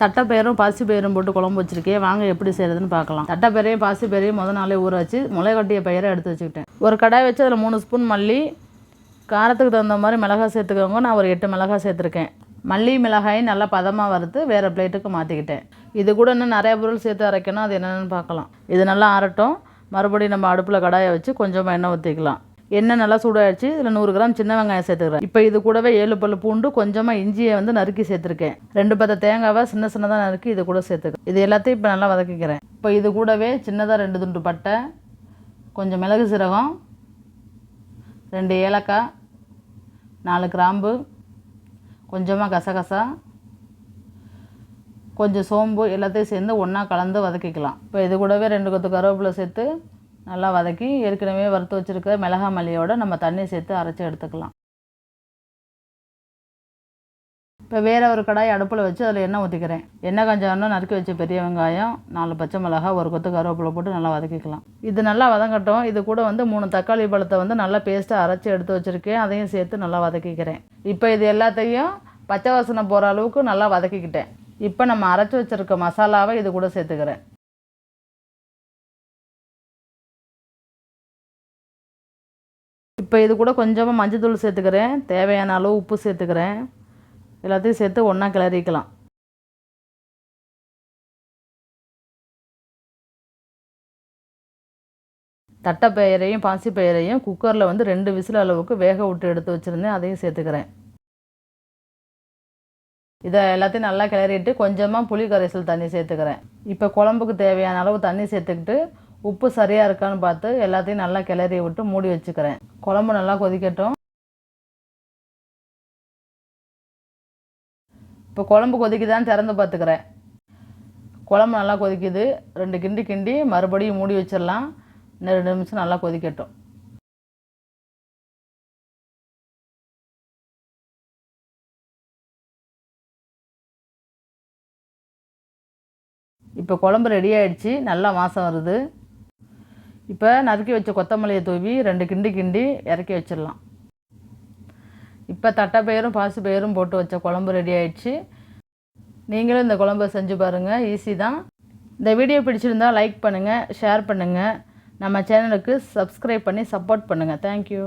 தட்டைப்பயிரும் பாசி பயிரும் போட்டு குழம்பு வச்சிருக்கேன் வாங்க எப்படி செய்கிறதுன்னு பார்க்கலாம். தட்டைப்பயிரையும் பாசி பயிரையும் முத நாளே ஊற வச்சு முளை கட்டிய பயிரை எடுத்து வச்சுக்கிட்டேன். ஒரு கடாய் வச்சு அதில் மூணு ஸ்பூன் மல்லி காரத்துக்கு தகுந்த மாதிரி மிளகாய் சேர்த்துக்கோங்க. நான் ஒரு எட்டு மிளகாய் சேர்த்துருக்கேன். மல்லி மிளகாயும் நல்லா பதமாக வறுத்து வேறு பிளேட்டுக்கு மாற்றிக்கிட்டேன் இது கூட இன்னும் நிறைய பொருள் சேர்த்து அரைக்கணும். அது என்னென்னு பார்க்கலாம். இது நல்லா ஆறட்டும். மறுபடியும் நம்ம அடுப்பில் கடாயை வச்சு கொஞ்சமாக எண்ணெய் ஊற்றிக்கலாம் எண்ணெய் நல்லா சூடாயிடுச்சு. இதில் நூறு கிராம் சின்ன வெங்காயம் சேர்த்துக்கிறேன். இப்போ இது கூடவே ஏழு பல் பூண்டு கொஞ்சமாக இஞ்சியை வந்து நறுக்கி சேர்த்துருக்கேன். ரெண்டு பத்த தேங்காவை சின்ன சின்னதாக நறுக்கி இது கூட சேர்த்துக்கிறேன். இது எல்லாத்தையும் இப்போ நல்லா வதக்கிக்கிறேன். இப்போ இது கூடவே சின்னதாக ரெண்டு துண்டு பட்டை கொஞ்சம் மிளகு சீரகம் ரெண்டு ஏலக்காய் நாலு கிராம்பு கொஞ்சமாக கசகசா கொஞ்சம் சோம்பு எல்லாத்தையும் சேர்ந்து ஒன்றா கலந்து வதக்கிக்கலாம். இப்போ இது கூடவே ரெண்டு கொத்து கருவேப்பிலை சேர்த்து நல்லா வதக்கி ஏற்கனவே வறுத்து வச்சுருக்க மிளகா மல்லியோடு நம்ம தண்ணி சேர்த்து அரைச்சி எடுத்துக்கலாம். இப்போ வேறு ஒரு கடாய் அடுப்பில் வச்சு அதில் எண்ணெய் ஊற்றிக்கிறேன் எண்ணெய் கொஞ்சம் நறுக்கி வச்ச பெரிய வெங்காயம் நாலு பச்சை மிளகா ஒரு கொத்து கருவேப்பிலை போட்டு நல்லா வதக்கிக்கலாம். இது நல்லா வதங்கட்டும். இது கூட வந்து மூணு தக்காளி பழத்தை வந்து நல்லா பேஸ்ட்டாக அரைச்சி எடுத்து வச்சுருக்கேன். அதையும் சேர்த்து நல்லா வதக்கிக்கிறேன். இப்போ இது எல்லாத்தையும் பச்சை வாசனை போகிற அளவுக்கு நல்லா வதக்கிக்கிட்டேன். இப்போ நம்ம அரைச்சி வச்சுருக்க மசாலாவை இது கூட சேர்த்துக்கிறேன். இப்போ இது கூட கொஞ்சமாக மஞ்சள்தூள் சேர்த்துக்கிறேன். தேவையான அளவு உப்பு சேர்த்துக்கிறேன். எல்லாத்தையும் சேர்த்து ஒன்றா கிளறிக்கலாம். தட்டைப்பயிரையும் பாசிப்பயிரையும் குக்கரில் வந்து ரெண்டு விசில் அளவுக்கு வேக விட்டு எடுத்து வச்சுருந்தேன். அதையும் சேர்த்துக்கிறேன். இதை எல்லாத்தையும் நல்லா கிளறிட்டு கொஞ்சமாக புளி கரைசல் தண்ணி சேர்த்துக்கிறேன். இப்போ குழம்புக்கு தேவையான அளவு தண்ணி சேர்த்துக்கிட்டு உப்பு சரியாக இருக்கான்னு பார்த்து எல்லாத்தையும் நல்லா கிளறி விட்டு மூடி வச்சுக்கிறேன். குழம்பு நல்லா கொதிக்கட்டும். இப்போ குழம்பு கொதிக்குதான்னு திறந்து பார்த்துக்கிறேன். குழம்பு நல்லா கொதிக்குது. ரெண்டு கிண்டி கிண்டி மறுபடியும் மூடி வச்சிடலாம். இன்னும் ரெண்டு நிமிஷம் நல்லா கொதிக்கட்டும். இப்போ குழம்பு ரெடி ஆயிடுச்சு. நல்லா வாசம் வருது. இப்போ நறுக்கி வச்ச கொத்தமல்லியை தூவி ரெண்டு கிண்டி கிண்டி இறக்கி வச்சிடலாம். இப்போ தட்டைப்பயிரும் பாசு பயிரும் போட்டு வச்ச குழம்பு ரெடி ஆயிடுச்சு. நீங்களும் இந்த குழம்பை செஞ்சு பாருங்கள் ஈஸி தான். இந்த வீடியோ பிடிச்சிருந்தா லைக் பண்ணுங்கள் ஷேர் பண்ணுங்கள் நம்ம சேனலுக்கு சப்ஸ்கிரைப் பண்ணி சப்போர்ட் பண்ணுங்கள் தேங்க்யூ